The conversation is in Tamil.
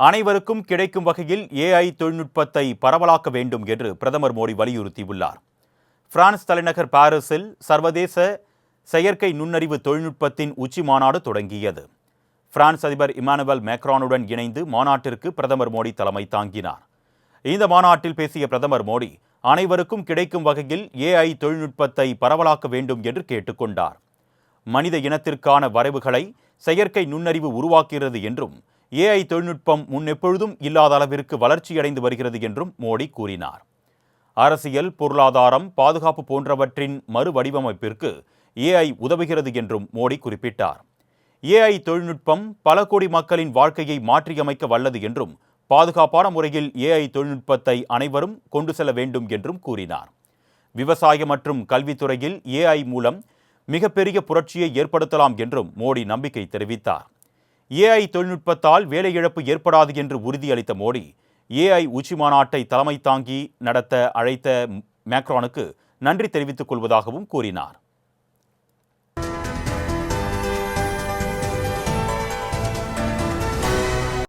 அனைவருக்கும் கிடைக்கும் வகையில் ஏஐ தொழில்நுட்பத்தை பரவலாக்க வேண்டும் என்று பிரதமர் மோடி வலியுறுத்தியுள்ளார். பிரான்ஸ் தலைநகர் பாரிஸில் சர்வதேச செயற்கை நுண்ணறிவு தொழில்நுட்பத்தின் உச்சி மாநாடு தொடங்கியது. பிரான்ஸ் அதிபர் இமானுவல் மேக்ரானுடன் இணைந்து மாநாட்டிற்கு பிரதமர் மோடி தலைமை தாங்கினார். இந்த மாநாட்டில் பேசிய பிரதமர் மோடி அனைவருக்கும் கிடைக்கும் வகையில் ஏஐ தொழில்நுட்பத்தை பரவலாக்க வேண்டும் என்று கேட்டுக்கொண்டார் மனித இனத்திற்கான வரைவுகளை செயற்கை நுண்ணறிவு உருவாக்குகிறது என்றும் ஏஐ தொழில்நுட்பம் முன்னெப்பொழுதும் இல்லாத அளவிற்கு வளர்ச்சியடைந்து வருகிறது என்றும் மோடி கூறினார். அரசியல் பொருளாதாரம் பாதுகாப்பு போன்றவற்றின் மறுவடிவமைப்பிற்கு ஏஐ உதவுகிறது என்றும் மோடி குறிப்பிட்டார். ஏஐ தொழில்நுட்பம் பல கோடி மக்களின் வாழ்க்கையை மாற்றியமைக்க வல்லது என்றும் பாதுகாப்பான முறையில் ஏஐ தொழில்நுட்பத்தை அனைவரும் கொண்டு செல்ல வேண்டும் என்றும் கூறினார். விவசாய மற்றும் கல்வித்துறையில் ஏஐ மூலம் மிகப்பெரிய புரட்சியை ஏற்படுத்தலாம் என்றும் மோடி நம்பிக்கை தெரிவித்தார். ஏஐ தொழில்நுட்பத்தால் வேலை இழப்பு ஏற்படாது என்று உறுதியளித்த மோடி ஏஐ உச்சி மாநாட்டை தலைமை தாங்கி நடத்த அழைத்த மேக்ரானுக்கு நன்றி தெரிவித்துக் கொள்வதாகவும் கூறினார்.